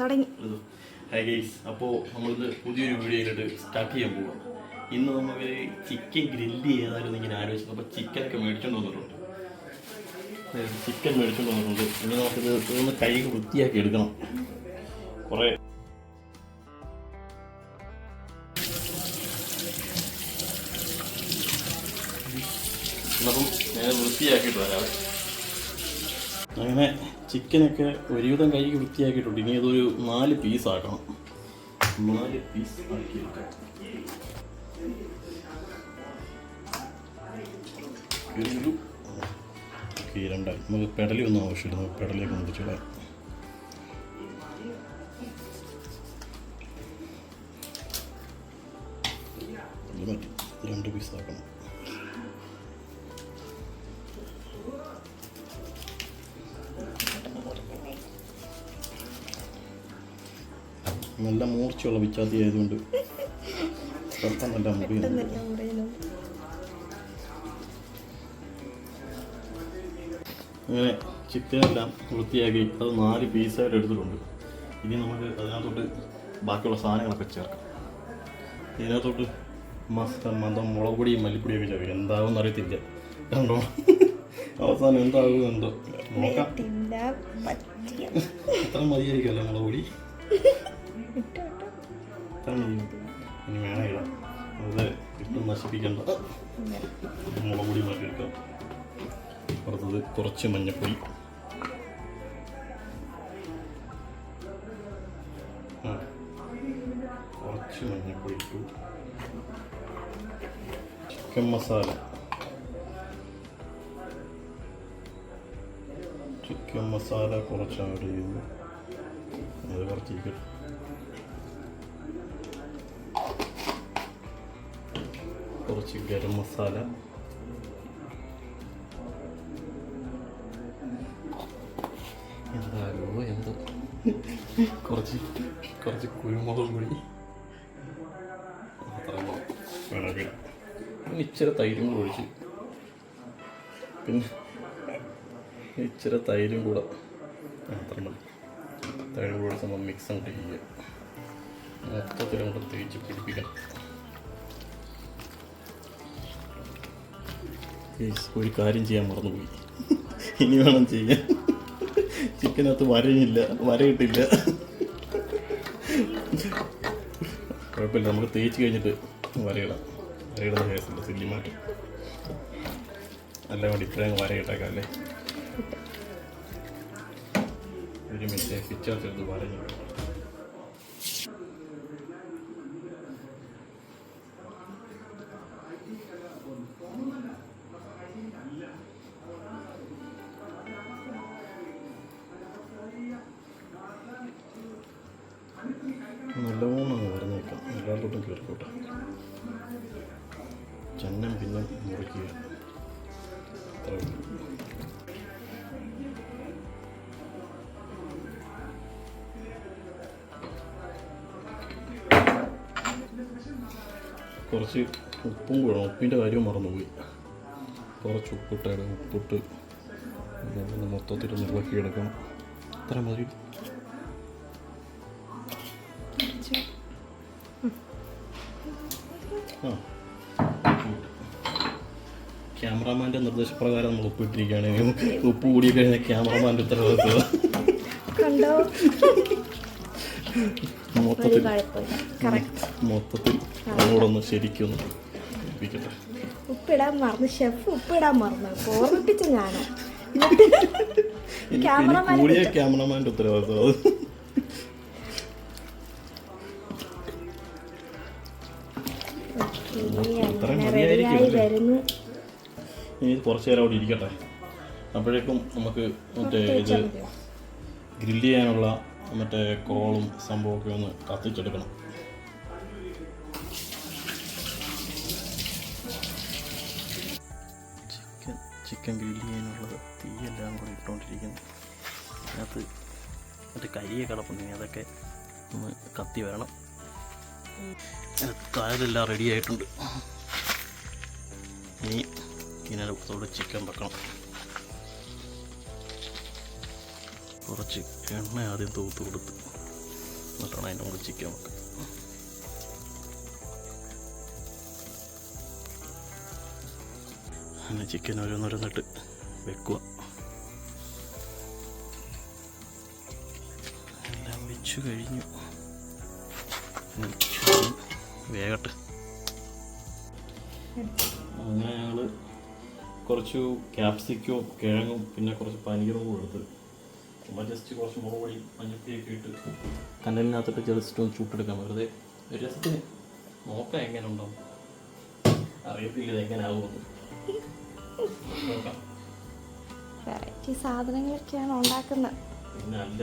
തുടങ്ങി. Hi guys അപ്പോൾ നമ്മളിത് പുതിയൊരു വീഡിയോയിലോട്ട് സ്റ്റാർട്ട് ചെയ്യാൻ പോവാം. ഇന്ന് നമ്മൾ ചിക്കൻ ഗ്രില്ല് ചെയ്യാതായിരുന്നു ഇങ്ങനെ ആലോചിച്ചത്. അപ്പോൾ ചിക്കനൊക്കെ മേടിച്ചുകൊണ്ട് വന്നിട്ടുണ്ട്. ചിക്കൻ മേടിച്ചുകൊണ്ട് വന്നിട്ടുണ്ട്. ഇനി നമുക്കിത് ഒന്ന് കൈ വൃത്തിയാക്കി എടുക്കണം. കുറേ അപ്പം ഞാൻ വൃത്തിയാക്കിയിട്ട് വരാം. അങ്ങനെ ചിക്കനൊക്കെ ഒരുവിധം കൈ വൃത്തിയാക്കിയിട്ടുണ്ട്. ഇനി അതൊരു നാല് പീസ് ആക്കണം. നാല് പീസ് ആക്കി എടുക്കാം. ഒരു ഓക്കെ രണ്ടായി. നമുക്ക് പെടലി ഒന്നും ആവശ്യമില്ല. നമുക്ക് പെടലിയൊക്കെ ഒന്ന് ഇത് രണ്ട് പീസ് നല്ല മൂർച്ചയുള്ള വിച്ചാത്തി ആയതുകൊണ്ട് പെട്ടെന്നല്ല മുറിയുന്നത് അങ്ങനെ ചിക്കനെല്ലാം വൃത്തിയാക്കി അത് നാല് പീസായിട്ട് എടുത്തിട്ടുണ്ട്. ഇനി നമുക്ക് അതിനകത്തോട്ട് ബാക്കിയുള്ള സാധനങ്ങളൊക്കെ ചേർക്കാം. ഇതിനകത്തോട്ട് മസ്ത മതം മുളക് പൊടിയും മല്ലിപ്പൊടിയൊക്കെ ചേർക്കും. എന്താകുമെന്ന് അറിയത്തില്ല. കണ്ടോ? അവസാനം എന്താകും എന്തോ. നോക്കാം. അത്ര മതിയായിരിക്കുമല്ലോ മുളക് പൊടി ഇനി വേണം ഇടാം. അത് ഇട്ടും നശിപ്പിക്കണ്ട. മുളക് പൊടി മാറ്റിയെടുക്കാം അടുത്തത് കുറച്ച് മഞ്ഞപ്പൊടി. കുറച്ച് മഞ്ഞപ്പൊടി ഇട്ടു. ചിക്കൻ മസാല. ചിക്കൻ മസാല കുറച്ച് ആഡ് ചെയ്തു. അത് കുറച്ചിരിക്കട്ടെ കുറച്ച് ഗരം മസാല എന്താലോ എന്തോ? കുറച്ച് കുറച്ച് കുരുമുളക് പൊടി. പിന്നെ ഇച്ചിരി തൈരും കൂടെ ഒഴിച്ച്. പിന്നെ ഇച്ചിരി തൈരും കൂടെ മാത്രം മതി. തൈരും കൂടെ മിക്സ് അങ്ങോട്ട് ചെയ്യുക. മൊത്തത്തിൽ അങ്ങോട്ട് തേച്ച് പിടിപ്പിക്കണം. ഒരു കാര്യം ചെയ്യാൻ മറന്നുപോയി. ഇനി വേണം ചെയ്യാൻ. ചിക്കനകത്ത് വരയില്ല വരയിട്ടില്ല. കുഴപ്പമില്ല നമുക്ക് തേച്ച് കഴിഞ്ഞിട്ട് വരയിടാം. വരയിടുന്ന കേസില്ല സില്ലി മാറ്റം. അല്ല വേണ്ടി ഇത്രയും വരയിട്ടേക്കാം അല്ലേ? ഒരു മിനിറ്റ് പിച്ചാത്തെടുത്ത് വരഞ്ഞു നല്ലോണം വരഞ്ഞേക്കാം എല്ലായിടത്തോട്ടും കയറിക്കോട്ടെ. ചെന്നം പിന്നെ മുറിക്കുക കുറച്ച് ഉപ്പും കൂടെ ഉപ്പിന്റെ കാര്യം മറന്നുപോയി. കുറച്ച് ഉപ്പിട്ടാണ് ഉപ്പിട്ട് മൊത്തത്തിൽ നിർവഹിക്കിയെടുക്കണം ഇത്ര മതി. ക്യാമറാമാന്റെ നിർദ്ദേശപ്രകാരം നമ്മൾ ഉപ്പിട്ടിരിക്കുകയാണ് ഉപ്പ് കൂടി കഴിഞ്ഞാൽ ക്യാമറാമാന്റെ ഉത്തരവാദിത്വം കണ്ടോ? മൊത്തത്തിൽ ശരിക്കൊന്ന് ഇരിക്കട്ടെ. ഉപ്പിടാൻ മറന്നു. ഷെഫ് ഉപ്പിടാൻ മറന്നു. ഓർമ്മിപ്പിച്ച ഞാനാ. ക്യാമറമാന്റെ ഉത്തരവാദിത്വം റെഡിയായി വരുന്നു. ഇനി കുറച്ച് നേരം അവിടെ ഇരിക്കട്ടെ. അപ്പോഴേക്കും നമുക്ക് മറ്റേ ഇത്? ഗ്രില്ല് ചെയ്യാനുള്ള മറ്റേ കോളും സംഭവമൊക്കെ ഒന്ന് കത്തിച്ചെടുക്കണം. ചിക്കൻ ചിക്കൻ ഗ്രില്ല് ചെയ്യാനുള്ളത് തീയെല്ലാം കൂടി ഇട്ടുകൊണ്ടിരിക്കുന്നു. അതിനകത്ത് മറ്റേ കരിയെ കിടപ്പുണ്ടെങ്കിൽ അതൊക്കെ ഒന്ന് കത്തി വരണം. കായലെല്ലാം റെഡി ആയിട്ടുണ്ട്. ഇനി ഇതിനകത്തോട് ചിക്കൻ വെക്കണം. കുറച്ച് എണ്ണ ആദ്യം തൂത്ത് കൊടുത്ത് എന്നിട്ടാണ് അതിന്റെ കൂടെ ചിക്കൻ വെക്കുക. അങ്ങനെ ചിക്കൻ ഓരോന്നോരോന്നിട്ട് വെക്കുക. എല്ലാം വെച്ചു കഴിഞ്ഞു. വേഗട്ടെ. അങ്ങനെ ഞങ്ങൾ കുറച്ച് ക്യാപ്സിക്കും കിഴങ്ങും പിന്നെ കുറച്ച് പനീറും കൂടെ എടുത്ത് ജസ്റ്റ് കുറച്ച് മുളക് പൊടി മഞ്ഞപ്പൊടിയൊക്കെ ഇട്ട് കനലിനകത്തിട്ട് ജസ്റ്റ് ഒന്ന് ചൂട്ടെടുക്കാൻ വെറുതെ ഒരു രസത്തിന് നോക്കാം എങ്ങനെ ഉണ്ടാവും അറിയത്തില്ല ഇത് എങ്ങനെ ആവുമെന്ന് നോക്കാം. വെറൈറ്റി സാധനങ്ങളൊക്കെയാണ് ഉണ്ടാക്കുന്നത്. പിന്നെ അല്ല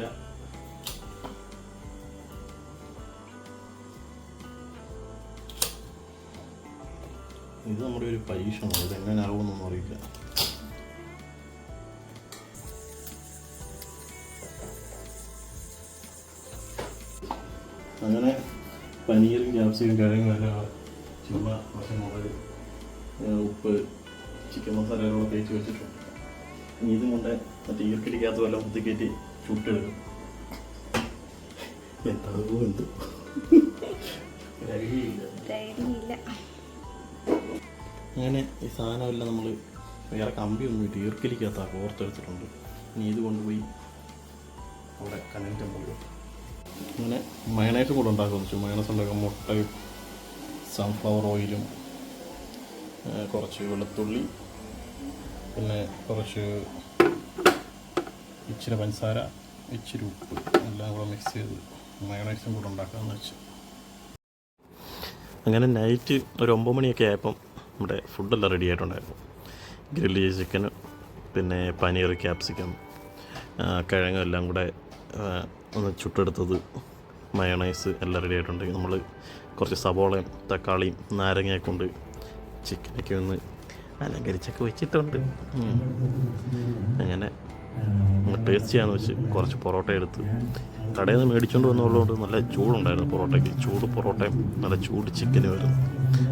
ഇത് നമ്മുടെ ഒരു പരീക്ഷണമാണ്. ഇത് എങ്ങനെ ആവുമെന്നൊന്നും അറിയില്ല. അങ്ങനെ പനീറും ക്യാപ്സിക്കും ചുമ്മാ പച്ചമുളക് മുളക് ഉപ്പ് ചിക്കൻ മസാലകളൊക്കെ തേച്ച് വെച്ചിട്ടുണ്ട്. ഇനി ഇതും കൊണ്ട് മറ്റേ ഈർക്കിടിക്കകത്ത് വല്ല കുത്തിക്കയറ്റി ചുട്ടെടുക്കും. എന്താകുമോ എന്തോ? രഹിയില്ല അങ്ങനെ ഈ സാധനമെല്ലാം നമ്മൾ വേറെ കമ്പിയൊന്നും ഇട്ട് തീർക്കലിക്കാത്ത കോർത്തെടുത്തിട്ടുണ്ട് ഇനി ഇത് കൊണ്ടുപോയി അവിടെ കനലിന്റെ മുകളിൽ അങ്ങനെ മയണൈസ് കൂടെ ഉണ്ടാക്കുമെന്ന് വെച്ചു. മയണൈസ് ഉണ്ടാക്കാൻ മുട്ടയും സൺഫ്ലവർ ഓയിലും കുറച്ച് വെളുത്തുള്ളി പിന്നെ കുറച്ച് ഇച്ചിരി പഞ്ചസാര ഇച്ചിരി ഉപ്പ് എല്ലാം കൂടെ മിക്സ് ചെയ്ത് മയണൈസും കൂടെ ഉണ്ടാക്കാമെന്ന് വെച്ചു. അങ്ങനെ നൈറ്റ് ഒരു ഒമ്പത് മണിയൊക്കെ ആയപ്പം നമ്മുടെ ഫുഡെല്ലാം റെഡി ആയിട്ടുണ്ടായിരുന്നു. ഗ്രില്ല് ചെയ്ത ചിക്കൻ പിന്നെ പനീർ ക്യാപ്സിക്കം കിഴങ്ങും എല്ലാം കൂടെ ഒന്ന് ചുട്ടെടുത്തത് മയണൈസ് എല്ലാം റെഡി ആയിട്ടുണ്ട്. നമ്മൾ കുറച്ച് സവോളയും തക്കാളിയും നാരങ്ങയൊക്കെ കൊണ്ട് ചിക്കനൊക്കെ ഒന്ന് അലങ്കരിച്ചൊക്കെ വെച്ചിട്ടുണ്ട്. അങ്ങനെ ടേസ്റ്റ് ചെയ്യാമെന്ന് വെച്ച് കുറച്ച് പൊറോട്ട എടുത്ത് കടയിൽ നിന്ന് മേടിച്ചുകൊണ്ട് വന്നുള്ളതുകൊണ്ട് നല്ല ചൂടുണ്ടായിരുന്നു പൊറോട്ടയ്ക്ക്. ചൂട് പൊറോട്ടയും നല്ല ചൂട് ചിക്കനും ആയിരുന്നു.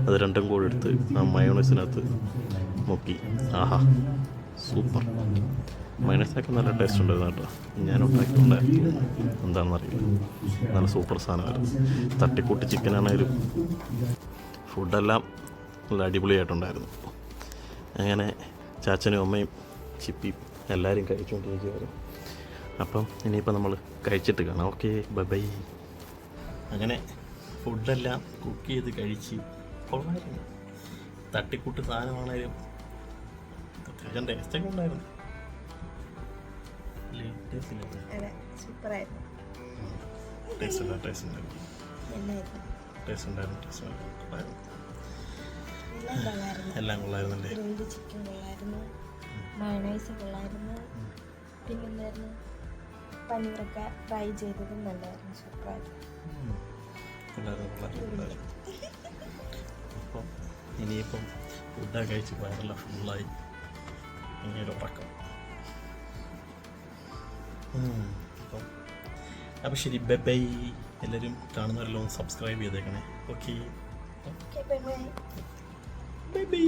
അത് രണ്ടും കൂടെ എടുത്ത് ആ മയോണൈസിനകത്ത് മുക്കി. ആഹാ സൂപ്പർ. മയോണൈസൊക്കെ നല്ല ടേസ്റ്റ് ഉണ്ടായിരുന്നു കേട്ടോ. ഞാൻ ഉണ്ടാക്കിയിട്ടുണ്ടായിരുന്നു. എന്താണെന്നറിയില്ല. നല്ല സൂപ്പർ സാധനമായിരുന്നു. തട്ടിക്കൂട്ടി ചിക്കനാണേലും ഫുഡെല്ലാം നല്ല അടിപൊളിയായിട്ടുണ്ടായിരുന്നു. അങ്ങനെ ചാച്ചനും അമ്മയും ചിപ്പിയും എല്ലാവരും കഴിച്ചുകൊണ്ടിരിക്കുകയായിരുന്നു. അപ്പം ഇനിയിപ്പോൾ നമ്മൾ കഴിച്ചിട്ട് കാണാം. Okay bye bye. അങ്ങനെ ഫുഡെല്ലാം കുക്ക് ചെയ്ത് കഴിച്ച് കൊള്ളായിരുന്നു. തട്ടിക്കൂട്ട് സാധനമാണേലും അത്യാവശ്യം ടേസ്റ്റൊക്കെ ഉണ്ടായിരുന്നു. ടേസ്റ്റ് ഉണ്ടായിരുന്നു ടേസ്റ്റ് ഉണ്ടായിരുന്നു. ടേസ്റ്റ് ഉണ്ടായിരുന്നു എല്ലാം കൊള്ളായിരുന്നു. എല്ലാം കൊള്ളായിരുന്നല്ലേ? മയണൈസ് കൊള്ളായിരുന്നു. പനീറൊക്കെ ഫ്രൈ ചെയ്തതും നല്ലതായിരുന്നു സൂപ്പറായിരുന്നു അപ്പം ഇനിയിപ്പം ഫുഡൊക്കെ കഴിച്ച് വയറെല്ലാം ഫുള്ളായി പിന്നീട് ഉറക്കം. അപ്പം അപ്പം ശരി ബൈ ബൈ. എല്ലാവരും കാണുന്നവരെല്ലാം സബ്സ്ക്രൈബ് ചെയ്തേക്കണേ. Okay bye bye